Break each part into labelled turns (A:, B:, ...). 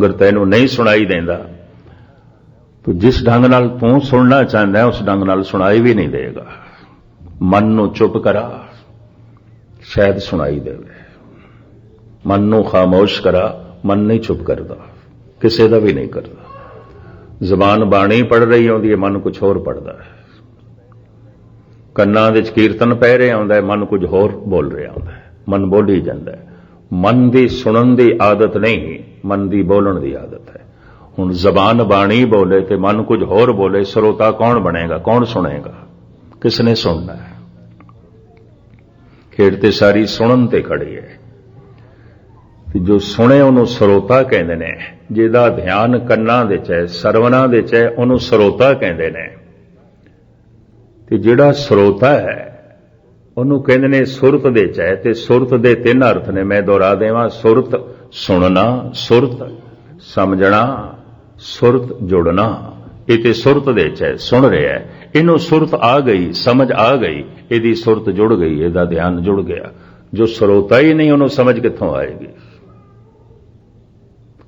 A: ਅਗਰ ਤੈਨੂੰ ਨਹੀਂ ਸੁਣਾਈ ਦਿੰਦਾ, ਤੋ ਜਿਸ ਢੰਗ ਨਾਲ ਤੂੰ ਸੁਣਨਾ ਚਾਹੁੰਦਾ ਹੈ ਉਸ ਢੰਗ ਨਾਲ ਸੁਣਾਈ ਵੀ ਨਹੀਂ ਦੇਗਾ। ਮਨ ਨੂੰ ਚੁੱਪ ਕਰਾ, ਸ਼ਾਇਦ ਸੁਣਾਈ ਦੇਵੇ। ਮਨ ਨੂੰ ਖਾਮੋਸ਼ ਕਰਾ, ਮਨ ਨਹੀਂ ਚੁੱਪ ਕਰਦਾ, ਕਿਸੇ ਦਾ ਵੀ ਨਹੀਂ ਕਰਦਾ। ਜ਼ਬਾਨ ਬਾਣੀ ਪੜ ਰਹੀ ਆਉਂਦੀ ਹੈ, ਮਨ ਕੁਝ ਹੋਰ ਪੜਦਾ ਹੈ। ਕੰਨਾਂ ਵਿੱਚ ਕੀਰਤਨ ਪੈ ਰਿਹਾ ਆਉਂਦਾ ਹੈ, ਮਨ ਕੁਝ ਹੋਰ ਬੋਲ ਰਿਹਾ ਆਉਂਦਾ ਹੈ। ਮਨ ਬੋਲੀ ਜਾਂਦਾ ਹੈ। ਮਨ ਦੀ ਸੁਣਨ ਦੀ ਆਦਤ ਨਹੀਂ। ਮਨ ਦੀ ਬੋਲਣ ਦੀ ਆਦਤ ਹੈ। ਹੁਣ ਜ਼ਬਾਨ ਬਾਣੀ ਬੋਲੇ ਤੇ ਮਨ ਕੁਝ ਹੋਰ ਬੋਲੇ, ਸਰੋਤਾ ਕੌਣ ਬਣੇਗਾ, ਕੌਣ ਸੁਣੇਗਾ? ਕਿਸ ਨੇ ਸੁਣਨਾ ਹੈ? ਖੇਡ ਤੇ ਸਾਰੀ ਸੁਣਨ ਤੇ ਖੜੀ ਹੈ। ਤੇ ਜੋ ਸੁਣੇ ਉਹਨੂੰ ਸਰੋਤਾ ਕਹਿੰਦੇ ਨੇ। ਜਿਹਦਾ ਧਿਆਨ ਕੰਨਾਂ ਦੇ ਚ ਹੈ ਸਰਵਨਾ ਦੇ ਚ ਹੈ, ਉਹਨੂੰ ਸਰੋਤਾ ਕਹਿੰਦੇ ਨੇ। ਤੇ ਜਿਹੜਾ ਸਰੋਤਾ ਹੈ, ਉਹਨੂੰ ਕਹਿੰਦੇ ਨੇ ਸੁਰਤ ਦੇ ਚ ਹੈ ਤੇ ਸੁਰਤ ਦੇ ਤਿੰਨ ਅਰਥ ਨੇ। ਮੈਂ ਦੁਹਰਾ ਦੇਵਾਂ, ਸੁਰਤ ਸੁਣਨਾ, ਸੁਰਤ ਸਮਝਣਾ, ਸੁਰਤ ਜੁੜਨਾ। ਇਹ ਤੇ ਸੁਰਤ ਦੇ ਚ ਹੈ, ਸੁਣ ਰਿਹਾ ਹੈ। ਇਹਨੂੰ ਸੁਰਤ ਆ ਗਈ, ਸਮਝ ਆ ਗਈ, ਇਹਦੀ ਸੁਰਤ ਜੁੜ ਗਈ, ਇਹਦਾ ਧਿਆਨ ਜੁੜ ਗਿਆ। ਜੋ ਸਰੋਤਾ ਹੀ ਨਹੀਂ, ਉਹਨੂੰ ਸਮਝ ਕਿੱਥੋਂ ਆਏਗੀ?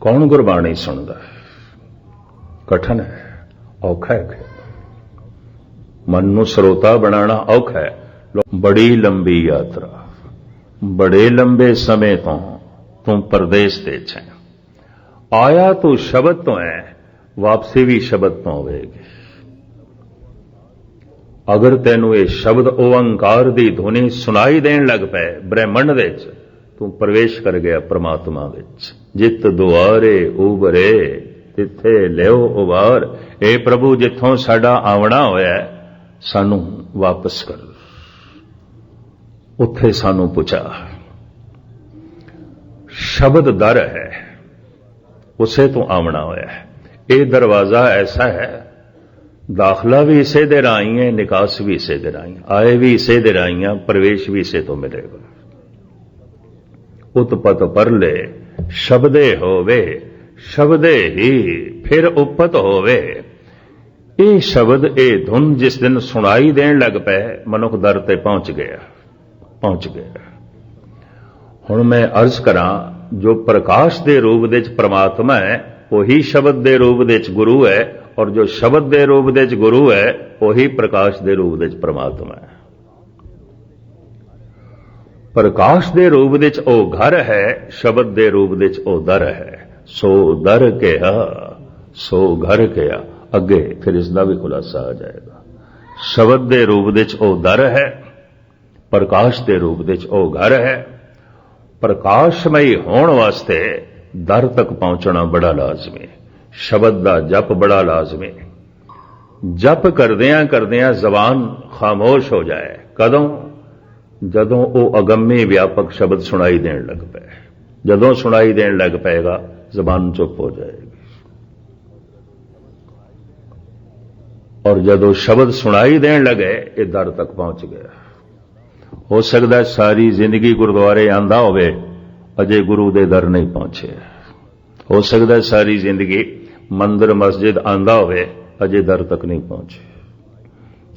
A: ਕੌਣ ਗੁਰਬਾਣੀ ਸੁਣਦਾ ਹੈ? ਕਠਨ ਹੈ, ਔਖਾ ਹੈ ਮਨ ਨੂੰ ਸਰੋਤਾ ਬਣਾਉਣਾ ਔਖਾ ਹੈ। ਬੜੀ ਲੰਬੀ ਯਾਤਰਾ। ਬੜੇ ਲੰਬੇ ਸਮੇਂ ਤੋਂ ਤੂੰ ਪਰਦੇਸ ਤੇ ਹੈ ਆਇਆ ਤੂੰ ਸ਼ਬਦ ਤੋਂ ਹੈ ਵਾਪਸੀ ਵੀ ਸ਼ਬਦ ਤੋਂ ਹੋਵੇਗੀ। ਅਗਰ ਤੈਨੂੰ ਇਹ ਸ਼ਬਦ ਓੰਕਾਰ ਦੀ ਧੁਨੀ ਸੁਣਾਈ ਦੇਣ ਲੱਗ ਪਏ ਬ੍ਰਹਿਮੰਡ ਵਿੱਚ, ਤੂੰ ਪ੍ਰਵੇਸ਼ ਕਰ ਗਿਆ ਪ੍ਰਮਾਤਮਾ ਵਿੱਚ। ਜਿਤ ਦੁਆਰੇ ਉਬਰੇ ਤਿੱਥੇ ਲਿਓ ਉਬਾਰ ਇਹ ਪ੍ਰਭੂ, ਜਿੱਥੋਂ ਸਾਡਾ ਆਵਣਾ ਹੋਇਆ, ਸਾਨੂੰ ਵਾਪਸ ਕਰ। ਉੱਥੇ ਸਾਨੂੰ ਪੁੱਛਾ ਸ਼ਬਦ ਦਰ ਹੈ, ਉਸੇ ਤੋਂ ਆਵਣਾ ਹੋਇਆ ਹੈ। ਇਹ ਦਰਵਾਜ਼ਾ ਐਸਾ ਹੈ, ਦਾਖਲਾ ਵੀ ਇਸੇ ਦੇ ਰਾਹੀਂ ਹੈ, ਨਿਕਾਸ ਵੀ ਇਸੇ ਦੇ ਰਾਹੀਂ ਆਏ ਵੀ ਇਸੇ ਦੇ ਰਾਹੀਂ ਆ ਪ੍ਰਵੇਸ਼ ਵੀ ਇਸੇ ਤੋਂ ਮਿਲੇਗਾ। ਉਤਪਤ ਪਰਲੇ, ਸ਼ਬਦੇ ਹੋਵੇ, ਸ਼ਬਦੇ ਹੀ ਫਿਰ ਉਪਤ ਹੋਵੇ। ਇਹ ਸ਼ਬਦ, ਇਹ ਧੁਨ ਜਿਸ ਦਿਨ ਸੁਣਾਈ ਦੇਣ ਲੱਗ ਪਏ ਮਨੁੱਖ ਦਰ ਤੇ ਪਹੁੰਚ ਗਿਆ ਪਹੁੰਚ ਗਿਆ। ਹੁਣ ਮੈਂ ਅਰਜ਼ ਕਰਾਂ ਜੋ ਪ੍ਰਕਾਸ਼ ਦੇ ਰੂਪ ਵਿੱਚ ਪ੍ਰਮਾਤਮਾ ਹੈ, ਉਹੀ ਸ਼ਬਦ ਦੇ ਰੂਪ ਵਿੱਚ ਗੁਰੂ ਹੈ, ਔਰ ਜੋ ਸ਼ਬਦ ਦੇ ਰੂਪ ਵਿੱਚ ਗੁਰੂ ਹੈ, ਉਹੀ ਪ੍ਰਕਾਸ਼ ਦੇ ਰੂਪ ਵਿੱਚ ਪ੍ਰਮਾਤਮਾ ਹੈ। ਪ੍ਰਕਾਸ਼ ਦੇ ਰੂਪ ਵਿੱਚ ਉਹ ਘਰ ਹੈ, ਸ਼ਬਦ ਦੇ ਰੂਪ ਵਿੱਚ ਉਹ ਦਰ ਹੈ। ਸੋ ਦਰ ਕਿਹਾ, ਸੋ ਘਰ ਕਿਹਾ, ਅੱਗੇ ਫਿਰ ਇਸ ਦਾ ਵੀ ਖੁਲਾਸਾ ਆ ਜਾਏਗਾ। ਸ਼ਬਦ ਦੇ ਰੂਪ ਵਿੱਚ ਉਹ ਦਰ ਹੈ, ਪ੍ਰਕਾਸ਼ ਦੇ ਰੂਪ ਵਿੱਚ ਉਹ ਘਰ ਹੈ ਪ੍ਰਕਾਸ਼ਮਈ ਹੋਣ ਵਾਸਤੇ ਦਰ ਤੱਕ ਪਹੁੰਚਣਾ ਬੜਾ ਲਾਜ਼ਮੀ ਹੈ ਸ਼ਬਦ ਦਾ ਜਪ ਬੜਾ ਲਾਜ਼ਮੀ ਹੈ ਜਪ ਕਰਦਿਆਂ ਕਰਦਿਆਂ ਜ਼ਬਾਨ ਖਾਮੋਸ਼ ਹੋ ਜਾਏ ਕਦੋਂ ਜਦੋਂ ਉਹ ਅਗੰਮੀ ਵਿਆਪਕ ਸ਼ਬਦ ਸੁਣਾਈ ਦੇਣ ਲੱਗ ਪਏ ਜਦੋਂ ਸੁਣਾਈ ਦੇਣ ਲੱਗ ਪਏਗਾ ਜ਼ਬਾਨ ਚੁੱਪ ਹੋ ਜਾਏਗੀ ਔਰ ਜਦੋਂ ਸ਼ਬਦ ਸੁਣਾਈ ਦੇਣ ਲੱਗੇ ਇਹ ਦਰ ਤੱਕ ਪਹੁੰਚ ਗਿਆ ਹੋ ਸਕਦਾ ਸਾਰੀ ਜ਼ਿੰਦਗੀ ਗੁਰਦੁਆਰੇ ਆਂਦਾ ਹੋਵੇ, ਅਜੇ ਗੁਰੂ ਦੇ ਦਰ ਨਹੀਂ ਪਹੁੰਚੇ। ਹੋ ਸਕਦਾ ਸਾਰੀ ਜ਼ਿੰਦਗੀ ਮੰਦਰ, ਮਸਜਿਦ ਆਂਦਾ ਹੋਵੇ, ਅਜੇ ਦਰ ਤੱਕ ਨਹੀਂ ਪਹੁੰਚੇ।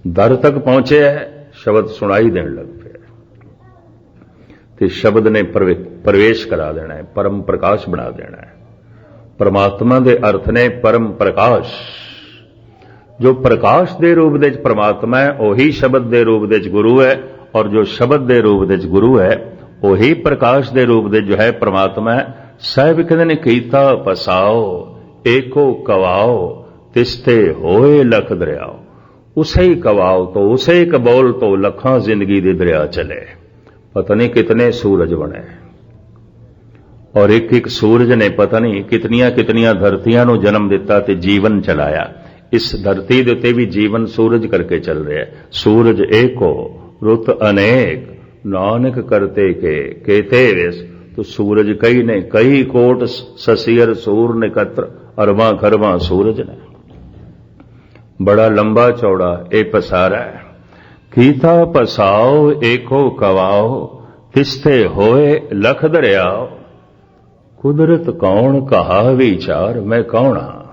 A: ਦਰ ਤੱਕ ਪਹੁੰਚਿਆ ਸ਼ਬਦ ਸੁਣਾਈ ਦੇਣ ਲੱਗ ਪਿਆ ਤੇ ਸ਼ਬਦ ਨੇ ਪ੍ਰਵੇਸ਼ ਕਰਾ ਦੇਣਾ ਹੈ, ਪਰਮ ਪ੍ਰਕਾਸ਼ ਬਣਾ ਦੇਣਾ ਹੈ। ਪਰਮਾਤਮਾ ਦੇ ਅਰਥ ਨੇ ਪਰਮ ਪ੍ਰਕਾਸ਼। ਜੋ ਪ੍ਰਕਾਸ਼ ਦੇ ਰੂਪ ਦੇ ਵਿੱਚ ਪਰਮਾਤਮਾ ਹੈ, ਉਹੀ ਸ਼ਬਦ ਦੇ ਰੂਪ ਦੇ ਵਿੱਚ ਗੁਰੂ ਹੈ। ਔਰ ਜੋ ਸ਼ਬਦ ਦੇ ਰੂਪ ਵਿੱਚ ਗੁਰੂ ਹੈ, ਉਹੀ ਪ੍ਰਕਾਸ਼ ਦੇ ਰੂਪ ਦੇ ਜੋ ਹੈ ਪ੍ਰਮਾਤਮਾ ਹੈ। ਸਾਹਿਬ ਕਹਿੰਦੇ ਨੇ, ਕੀਤਾ ਪਸਾਓ, ਏਕੋ ਕਵਾਓ, ਤਿਸਤੇ ਹੋਏ ਲਖ ਦਰਿਆਓ। ਉਸੇ ਹੀ ਕਵਾਓ ਤੋਂ, ਉਸੇ ਹੀ ਕਬੋਲ ਤੋਂ ਲੱਖਾਂ ਜ਼ਿੰਦਗੀ ਦੇ ਦਰਿਆ ਚਲੇ। ਪਤਾ ਨਹੀਂ ਕਿਤਨੇ ਸੂਰਜ ਬਣੇ। ਔਰ ਇੱਕ ਇੱਕ ਸੂਰਜ ਨੇ ਪਤਾ ਨਹੀਂ ਕਿਤਨੀਆਂ ਕਿਤਨੀਆਂ ਧਰਤੀਆਂ ਨੂੰ ਜਨਮ ਦਿੱਤਾ ਤੇ ਜੀਵਨ ਚਲਾਇਆ। ਇਸ ਧਰਤੀ ਦੇ ਉੱਤੇ ਵੀ ਜੀਵਨ ਸੂਰਜ ਕਰਕੇ ਚੱਲ ਰਿਹਾ ਹੈ। ਸੂਰਜ ਏਕੋ ਰੁੱਤ ਅਨੇਕ, ਨਾਨਕ ਕਰਤੇ ਕੇ, ਕੇਤੇ ਵਿਸ, ਤੋ ਸੂਰਜ ਕਈ ਨੇ, ਕਈ ਕੋਟ ਸਸੀਰ ਸੂਰ ਨਿਕਤਰ ਅਰਬਾਂ ਖਰਬਾਂ ਸੂਰਜ ਨੇ। ਬੜਾ ਲੰਬਾ ਚੌੜਾ ਇਹ ਪਸਾਰਾ ਹੈ। ਕੀਤਾ ਪਸਾਓ, ਏਕੋ ਕਵਾਓ, ਤਿਸਤੇ ਹੋਏ ਲਖ ਦਰਿਆਓ। ਕੁਦਰਤ ਕੌਣ ਕਹਾ ਵਿਚਾਰ, ਮੈਂ ਕੌਣ ਹਾਂ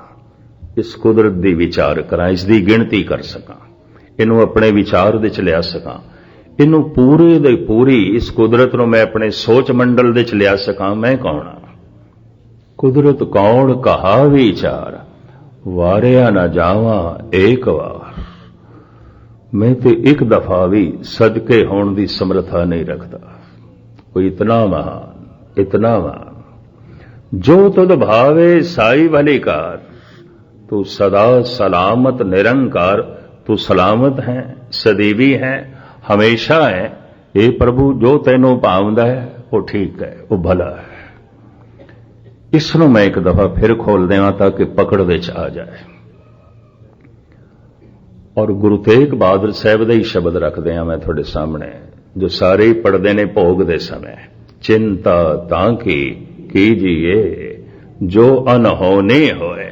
A: ਇਸ ਕੁਦਰਤ ਦੀ ਵਿਚਾਰ ਕਰਾਂ, ਇਸ ਦੀ ਗਿਣਤੀ ਕਰ ਸਕਾਂ। ਇਹਨੂੰ ਆਪਣੇ ਵਿਚਾਰ ਵਿੱਚ ਲਿਆ ਸਕਾਂ। ਇਹਨੂੰ ਪੂਰੇ ਦੇ ਪੂਰੀ ਇਸ ਕੁਦਰਤ ਨੂੰ ਮੈਂ ਆਪਣੇ ਸੋਚ ਮੰਡਲ ਦੇ ਚ ਲਿਆ ਸਕਾਂ, ਮੈਂ ਕੌਣ ਹਾਂ ਕੁਦਰਤ ਕੌਣ ਕਹਾ ਵਿਚਾਰ? ਵਾਰਿਆ ਨਾ ਜਾਵਾਂ ਏਕ ਵਾਰ। ਮੈਂ ਤੇ ਇੱਕ ਦਫਾ ਵੀ ਸਦਕੇ ਹੋਣ ਦੀ ਸਮਰੱਥਾ ਨਹੀਂ ਰੱਖਦਾ। ਕੋਈ ਇਤਨਾ ਮਹਾਨ ਇਤਨਾ ਮਹਾਨ। ਜੋ ਤੁਧ ਭਾਵੇ ਸਾਈ ਭਲੀ ਕਾਰ ਤੂੰ ਸਦਾ ਸਲਾਮਤ ਨਿਰੰਕਾਰ, ਤੂੰ ਸਲਾਮਤ ਹੈ, ਸਦੀਵੀ ਹੈ ਹਮੇਸ਼ਾ ਹੈ। ਇਹ ਪ੍ਰਭੂ ਜੋ ਤੈਨੂੰ ਭਾਵਦਾ ਹੈ, ਉਹ ਠੀਕ ਹੈ, ਉਹ ਭਲਾ ਹੈ। ਇਸ ਨੂੰ ਮੈਂ ਇੱਕ ਦਫਾ ਫਿਰ ਖੋਲ ਦੇਵਾਂ ਤਾਂ ਕਿ ਪਕੜ ਵਿੱਚ ਆ ਜਾਏ। ਔਰ ਗੁਰੂ ਤੇਗ ਬਹਾਦਰ ਸਾਹਿਬ ਦਾ ਹੀ ਸ਼ਬਦ ਰੱਖਦੇ ਆ ਮੈਂ ਤੁਹਾਡੇ ਸਾਹਮਣੇ, ਜੋ ਸਾਰੇ ਹੀ ਪੜਦੇ ਨੇ ਭੋਗ ਦੇ ਸਮੇਂ। ਚਿੰਤਾ ਤਾਂ ਕੀ ਕੀਜੀਏ ਜੋ ਅਨਹੋਨੇ ਹੋਏ।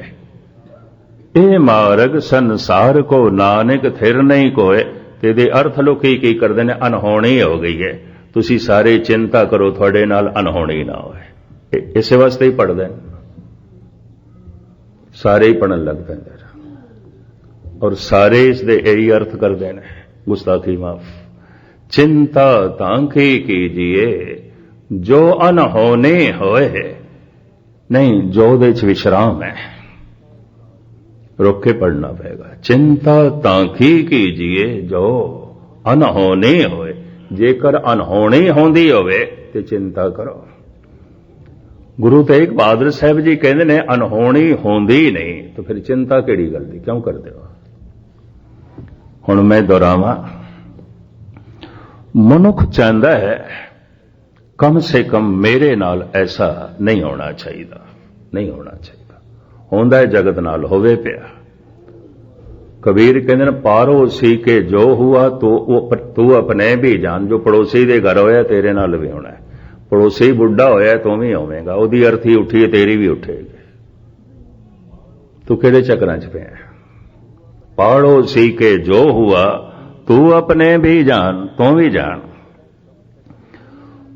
A: ਇਹ ਮਾਰਗ ਸੰਸਾਰ ਕੋ ਨਾਨਕ ਥਿਰ ਨਹੀਂ ਕੋਏ। ਤੇ ਇਹਦੇ ਅਰਥ ਲੋਕੀ ਕੀ ਕਰਦੇ ਨੇ? ਅਨਹੋਣੀ ਹੋ ਗਈ ਹੈ। ਤੁਸੀਂ ਸਾਰੇ ਚਿੰਤਾ ਕਰੋ, ਤੁਹਾਡੇ ਨਾਲ ਅਨਹੋਣੀ ਨਾ ਹੋਵੇ। ਇਸੇ ਵਾਸਤੇ ਹੀ ਪੜਦੇ ਨੇ। ਸਾਰੇ ਹੀ ਪੜਨ ਲੱਗ ਪੈਂਦੇ ਔਰ ਸਾਰੇ ਇਸ ਦੇ ਇਹੀ ਅਰਥ ਕਰਦੇ ਨੇ। ਗੁਸਤਾਖੀ ਮਾਫ। ਚਿੰਤਾ ਤਾਂ ਕੀ ਕੀਜੀਏ, ਜੋ ਅਨਹੋਨੇ ਹੋਏ, ਨਹੀਂ ਜੋ ਦੇ ਚ ਵਿਸ਼ਰਾਮ ਹੈ। ਰੁੱਕ ਕੇ ਪੜਨਾ ਪਏਗਾ। ਚਿੰਤਾ ਤਾਂ ਕੀ ਕੀਜੀਏ ਜੋ ਅਨਹੋਨੇ ਹੋਏ। ਜੇਕਰ ਅਨਹੋਣੀ ਹੁੰਦੀ ਹੋਵੇ, ਤੇ ਚਿੰਤਾ ਕਰੋ। ਗੁਰੂ ਤੇਗ ਬਹਾਦਰ ਸਾਹਿਬ ਜੀ ਕਹਿੰਦੇ ਨੇ ਅਨਹੋਣੀ ਹੁੰਦੀ ਨਹੀਂ। ਤਾਂ ਫਿਰ ਚਿੰਤਾ ਕਿਹੜੀ ਗੱਲ ਦੀ? ਕਿਉਂ ਕਰਦੇ ਹੋ? ਹੁਣ ਮੈਂ ਦੁਹਰਾਵਾਂ। ਮਨੁੱਖ ਚਾਹੁੰਦਾ ਹੈ, ਕਮ ਸੇ ਕਮ ਮੇਰੇ ਨਾਲ ਐਸਾ ਨਹੀਂ ਹੋਣਾ ਚਾਹੀਦਾ। ਨਹੀਂ ਹੋਣਾ ਚਾਹੀਦਾ। ਹੁੰਦਾ ਹੈ, ਜਗਤ ਨਾਲ ਹੋਵੇ ਪਿਆ। ਕਬੀਰ ਕਹਿੰਦੇ ਨੇ, ਪਾਰੋ ਸੀ ਕੇ ਜੋ ਹੁਆ, ਤੋ ਉਹ ਤੂੰ ਆਪਣੇ ਵੀ ਜਾਣ ਜੋ ਪੜੋਸੀ ਦੇ ਘਰ ਹੋਇਆ, ਤੇਰੇ ਨਾਲ ਵੀ ਹੋਣਾ ਹੈ। ਪੜੋਸੀ ਬੁੱਢਾ ਹੋਇਆ, ਤੂੰ ਵੀ ਹੋਵੇਂਗਾ। ਉਹਦੀ ਅਰਥੀ ਉੱਠੀ ਤੇਰੀ ਵੀ ਉੱਠੇਗੀ। ਤੂੰ ਕਿਹੜੇ ਚੱਕਰਾਂ 'ਚ ਪਿਆ ਪਾੜੋ ਸੀ ਕੇ ਜੋ ਹੁਆ, ਤੂੰ ਆਪਣੇ ਵੀ ਜਾਣ ਤੂੰ ਵੀ ਜਾਣ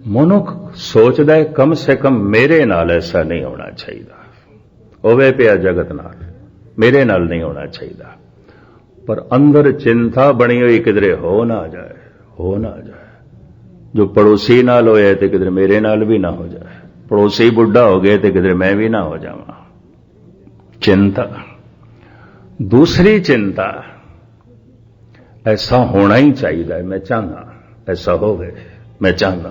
A: ਮਨੁੱਖ ਸੋਚਦਾ ਹੈ, ਕਮ ਸੇ ਕਮ ਮੇਰੇ ਨਾਲ ਐਸਾ ਨਹੀਂ ਹੋਣਾ ਚਾਹੀਦਾ। ਹੋਵੇ ਪਿਆ ਜਗਤ ਨਾਲ, ਮੇਰੇ ਨਾਲ ਨਹੀਂ ਹੋਣਾ ਚਾਹੀਦਾ। ਪਰ ਅੰਦਰ ਚਿੰਤਾ ਬਣੀ ਹੋਈ ਕਿਧਰੇ ਹੋ ਨਾ ਜਾਏ, ਹੋ ਨਾ ਜਾਏ। ਜੋ ਪੜੋਸੀ ਨਾਲ ਹੋਇਆ ਤੇ ਕਿਧਰੇ ਮੇਰੇ ਨਾਲ ਵੀ ਨਾ ਹੋ ਜਾਏ। ਪੜੋਸੀ ਬੁੱਢਾ ਹੋ ਗਏ ਤੇ ਕਿਧਰੇ ਮੈਂ ਵੀ ਨਾ ਹੋ ਜਾਵਾਂ। ਚਿੰਤਾ। ਦੂਸਰੀ ਚਿੰਤਾ, ਐਸਾ ਹੋਣਾ ਹੀ ਚਾਹੀਦਾ ਮੈਂ ਚਾਹਨਾ ਐਸਾ ਹੋਵੇ, ਮੈਂ ਚਾਹਨਾ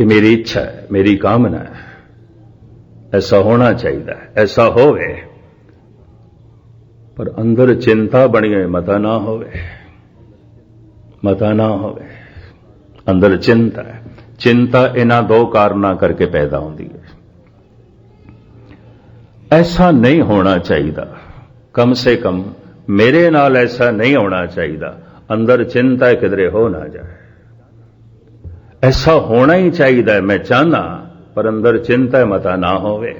A: ਇਹ ਮੇਰੀ ਇੱਛਾ ਹੈ, ਮੇਰੀ ਕਾਮਨਾ ਹੈ। ਐਸਾ ਹੋਣਾ ਚਾਹੀਦਾ ਹੈ, ਐਸਾ ਹੋਵੇ। ਪਰ ਅੰਦਰ ਚਿੰਤਾ ਬਣੀ ਹੋਈ, ਮਤਾ ਨਾ ਹੋਵੇ। ਮਤਾ ਨਾ ਹੋਵੇ। ਅੰਦਰ ਚਿੰਤਾ ਹੈ। ਚਿੰਤਾ ਇਹਨਾਂ ਦੋ ਕਾਰਨਾਂ ਕਰਕੇ ਪੈਦਾ ਹੁੰਦੀ ਹੈ। ਐਸਾ ਨਹੀਂ ਹੋਣਾ ਚਾਹੀਦਾ। ਕਮ ਸੇ ਕਮ ਮੇਰੇ ਨਾਲ ਐਸਾ ਨਹੀਂ ਹੋਣਾ ਚਾਹੀਦਾ। ਅੰਦਰ ਚਿੰਤਾ ਕਿਧਰੇ ਹੋ ਨਾ ਜਾਏ। ਐਸਾ ਹੋਣਾ ਹੀ ਚਾਹੀਦਾ ਮੈਂ ਚਾਹਨਾ ਪਰ ਅੰਦਰ ਚਿੰਤਾ ਮਤਾ ਨਾ ਹੋਵੇ।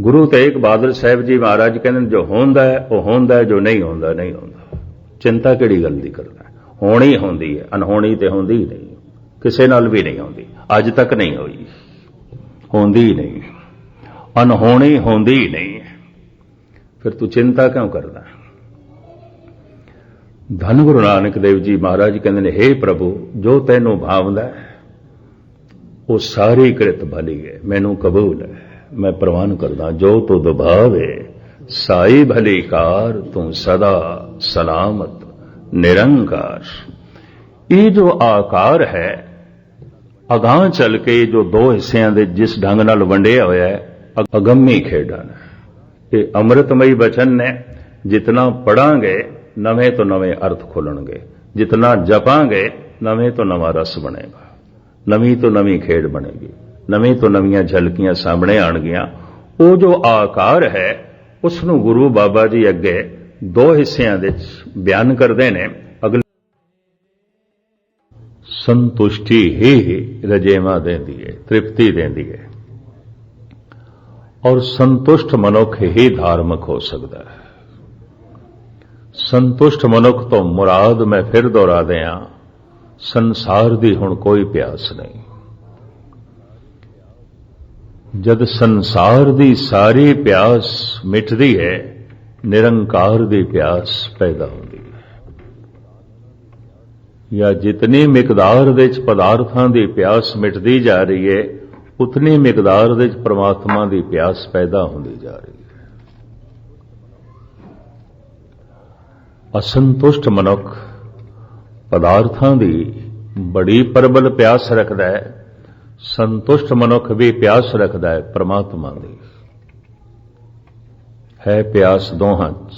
A: ਗੁਰੂ ਤੇਗ ਬਹਾਦਰ ਸਾਹਿਬ ਜੀ ਮਹਾਰਾਜ ਕਹਿੰਦੇ ਜੋ ਹੁੰਦਾ ਹੈ, ਉਹ ਹੁੰਦਾ ਹੈ, ਜੋ ਨਹੀਂ ਹੁੰਦਾ ਨਹੀਂ ਹੁੰਦਾ। ਚਿੰਤਾ ਕਿਹੜੀ ਗੱਲ ਦੀ ਕਰਦਾ ਹੋਣੀ ਹੁੰਦੀ ਹੈ ਅਨਹੋਣੀ ਤੇ ਹੁੰਦੀ ਨਹੀਂ। ਕਿਸੇ ਨਾਲ ਵੀ ਨਹੀਂ ਹੁੰਦੀ। ਅੱਜ ਤੱਕ ਨਹੀਂ ਹੋਈ। ਹੁੰਦੀ ਨਹੀਂ। ਅਨਹੋਣੀ ਹੁੰਦੀ ਨਹੀਂ ਫਿਰ ਤੂੰ ਚਿੰਤਾ ਕਿਉਂ ਕਰਦਾ ਧੰਨ ਗੁਰੂ ਨਾਨਕ ਦੇਵ ਜੀ ਮਹਾਰਾਜ ਕਹਿੰਦੇ ਨੇ हे ਪ੍ਰਭੂ, ਜੋ ਤੈਨੂੰ ਭਾਵਦਾ ਹੈ ਉਹ ਸਾਰੀ ਕਿਰਤ ਭਲੀ ਹੈ ਮੈਨੂੰ ਕਬੂਲ ਹੈ, ਮੈਂ ਪ੍ਰਵਾਨ ਕਰਦਾ, ਜੋ ਤੋ ਦਬਾਵੇ, ਸਾਈ ਭਲੀ ਕਾਰ ਤੂੰ ਸਦਾ ਸਲਾਮਤ, ਨਿਰੰਕਾਰ। ਇਹ ਜੋ ਆਕਾਰ ਹੈ, ਅਗਾਹ ਚੱਲ ਕੇ ਜੋ ਦੋ ਹਿੱਸਿਆਂ ਦੇ ਜਿਸ ਢੰਗ ਨਾਲ ਵੰਡਿਆ ਹੋਇਆ ਹੈ ਅਗੰਮੀ ਖੇਡਣ ਇਹ ਅੰਮ੍ਰਿਤਮਈ ਬਚਨ ਨੇ, ਜਿਤਨਾ ਪੜਾਂਗੇ, ਨਵੇਂ ਤੋਂ ਨਵੇਂ ਅਰਥ ਖੋਲਣਗੇ। ਜਿਤਨਾ ਜਪਾਂਗੇ, ਨਵੇਂ ਤੋਂ ਨਵਾਂ ਰਸ ਬਣੇਗਾ। ਨਵੀਂ ਤੋਂ ਨਵੀਂ ਖੇਡ ਬਣੇਗੀ। ਨਵੀਂ ਤੋਂ ਨਵੀਆਂ ਝਲਕੀਆਂ ਸਾਹਮਣੇ ਆਣਗੀਆਂ ਉਹ ਜੋ ਆਕਾਰ ਹੈ ਉਸ ਨੂੰ ਗੁਰੂ ਬਾਬਾ ਜੀ ਅੱਗੇ ਦੋ ਹਿੱਸਿਆਂ ਵਿੱਚ ਬਿਆਨ ਕਰਦੇ ਨੇ। ਅਗਲੇ ਸੰਤੁਸ਼ਟੀ ਹੀ ਰਜੇਵਾ ਦਿੰਦੀ ਹੈ ਤ੍ਰਿਪਤੀ ਦਿੰਦੀ ਹੈ ਔਰ ਸੰਤੁਸ਼ਟ ਮਨੁੱਖ ਹੀ ਧਾਰਮਿਕ ਹੋ ਸਕਦਾ ਹੈ। ਸੰਤੁਸ਼ਟ ਮਨੁੱਖ ਤੋਂ ਮੁਰਾਦ ਮੈਂ ਫਿਰ ਦੁਹਰਾ ਦਿਆਂ ਸੰਸਾਰ ਦੀ ਹੁਣ ਕੋਈ ਪਿਆਸ ਨਹੀਂ। ਜਦ ਸੰਸਾਰ ਦੀ ਸਾਰੀ ਪਿਆਸ ਮਿਟਦੀ ਹੈ, ਨਿਰੰਕਾਰ ਦੀ ਪਿਆਸ ਪੈਦਾ ਹੁੰਦੀ ਹੈ। ਜਾਂ ਜਿਤਨੀ ਮਿਕਦਾਰ ਦੇ ਵਿੱਚ ਪਦਾਰਥਾਂ ਦੀ ਪਿਆਸ ਮਿਟਦੀ ਜਾ ਰਹੀ ਹੈ, ਉਤਨੀ ਮਿਕਦਾਰ ਦੇ ਵਿੱਚ ਪ੍ਰਮਾਤਮਾ ਦੀ ਪਿਆਸ ਪੈਦਾ ਹੁੰਦੀ ਜਾ ਰਹੀ ਹੈ। ਅਸੰਤੁਸ਼ਟ ਮਨੁੱਖ ਪਦਾਰਥਾਂ ਦੀ ਬੜੀ ਪ੍ਰਬਲ ਪਿਆਸ ਰੱਖਦਾ ਹੈ, ਸੰਤੁਸ਼ਟ ਮਨੁੱਖ ਵੀ ਪਿਆਸ ਰੱਖਦਾ ਹੈ ਪ੍ਰਮਾਤਮਾ ਦੀ। ਹੈ ਪਿਆਸ ਦੋਹਾਂ 'ਚ।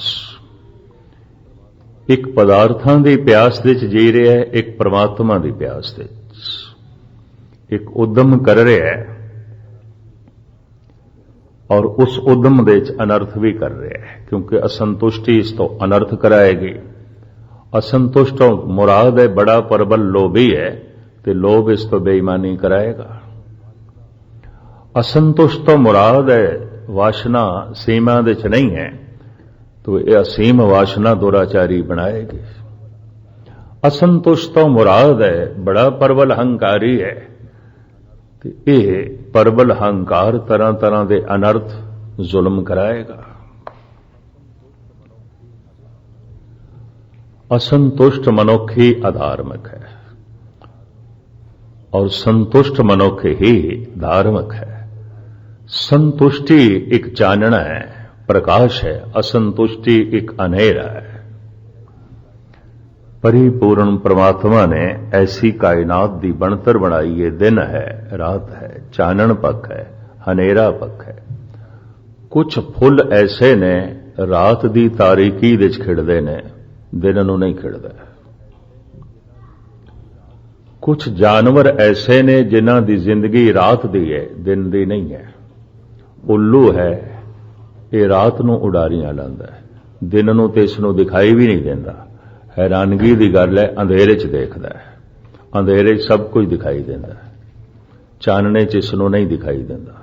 A: ਇੱਕ ਪਦਾਰਥਾਂ ਦੀ ਪਿਆਸ ਦੇ ਵਿੱਚ ਜੀ ਰਿਹਾ ਹੈ, ਇੱਕ ਪ੍ਰਮਾਤਮਾ ਦੀ ਪਿਆਸ ਦੇ ਵਿੱਚ ਇੱਕ ਉਦਮ ਕਰ ਰਿਹਾ ਹੈ ਔਰ ਉਸ ਉਦਮ ਦੇ ਵਿੱਚ ਅਨਰਥ ਵੀ ਕਰ ਰਿਹਾ ਹੈ, ਕਿਉਂਕਿ ਅਸੰਤੁਸ਼ਟੀ ਇਸ ਤੋਂ ਅਨਰਥ ਕਰਾਏਗੀ। ਅਸੰਤੁਸ਼ਟ ਮੁਰਾਦ ਹੈ, ਬੜਾ ਪਰਬਲ ਲੋਭੀ ਹੈ ਤੇ ਲੋਭ ਇਸ ਤੋਂ ਬੇਈਮਾਨੀ ਕਰਾਏਗਾ। ਅਸੰਤੁਸ਼ਟ ਤੋਂ ਮੁਰਾਦ ਹੈ, ਵਾਸ਼ਨਾ ਸੀਮਾ ਦੇ ਚ ਨਹੀਂ ਹੈ, ਤੋ ਇਹ ਅਸੀਮ ਵਾਸ਼ਨਾ ਦੁਰਾਚਾਰੀ ਬਣਾਏਗੀ। ਅਸੰਤੁਸ਼ਟ ਤੋਂ ਮੁਰਾਦ ਹੈ, ਬੜਾ ਪਰਬਲ ਹੰਕਾਰੀ ਹੈ, ਤੇ ਇਹ ਪਰਬਲ ਹੰਕਾਰ ਤਰ੍ਹਾਂ ਤਰ੍ਹਾਂ ਦੇ ਅਨਰਥ ਜ਼ੁਲਮ ਕਰਾਏਗਾ। असंतुष्ट मनुष्य ही अधार्मिक है और संतुष्ट मनुष्य ही धार्मिक है संतुष्टि एक चानना है प्रकाश है असंतुष्टि एक अंधेरा है परिपूर्ण परमात्मा ने ऐसी कायनात दी बनतर बनाई है दिन है रात है चानन पक है हनेरा पक है ਕੁਝ ਫੁੱਲ ਐਸੇ ਨੇ ਰਾਤ ਦੀ ਤਾਰੀਕੀ ਵਿੱਚ ਖਿੜਦੇ ਨੇ ਦਿਨ ਨੂੰ ਨਹੀਂ ਖਿੜਦਾ ਕੁਝ ਜਾਨਵਰ ਐਸੇ ਨੇ ਜਿਨ੍ਹਾਂ ਦੀ ਜ਼ਿੰਦਗੀ ਰਾਤ ਦੀ ਹੈ, ਦਿਨ ਦੀ ਨਹੀਂ ਹੈ। ਉੱਲੂ ਹੈ, ਇਹ ਰਾਤ ਨੂੰ ਉਡਾਰੀਆਂ ਲਾਉਂਦਾ ਹੈ। ਦਿਨ ਨੂੰ ਤੇ ਇਸ ਨੂੰ ਦਿਖਾਈ ਵੀ ਨਹੀਂ ਦਿੰਦਾ। ਹੈਰਾਨਗੀ ਦੀ ਗੱਲ ਹੈ, ਅੰਧੇਰੇ 'ਚ ਦੇਖਦਾ ਹੈ। ਅੰਧੇਰੇ 'ਚ ਸਭ ਕੁਝ ਦਿਖਾਈ ਦਿੰਦਾ ਹੈ। ਚਾਨਣੇ 'ਚ ਇਸ ਨੂੰ ਨਹੀਂ ਦਿਖਾਈ ਦਿੰਦਾ।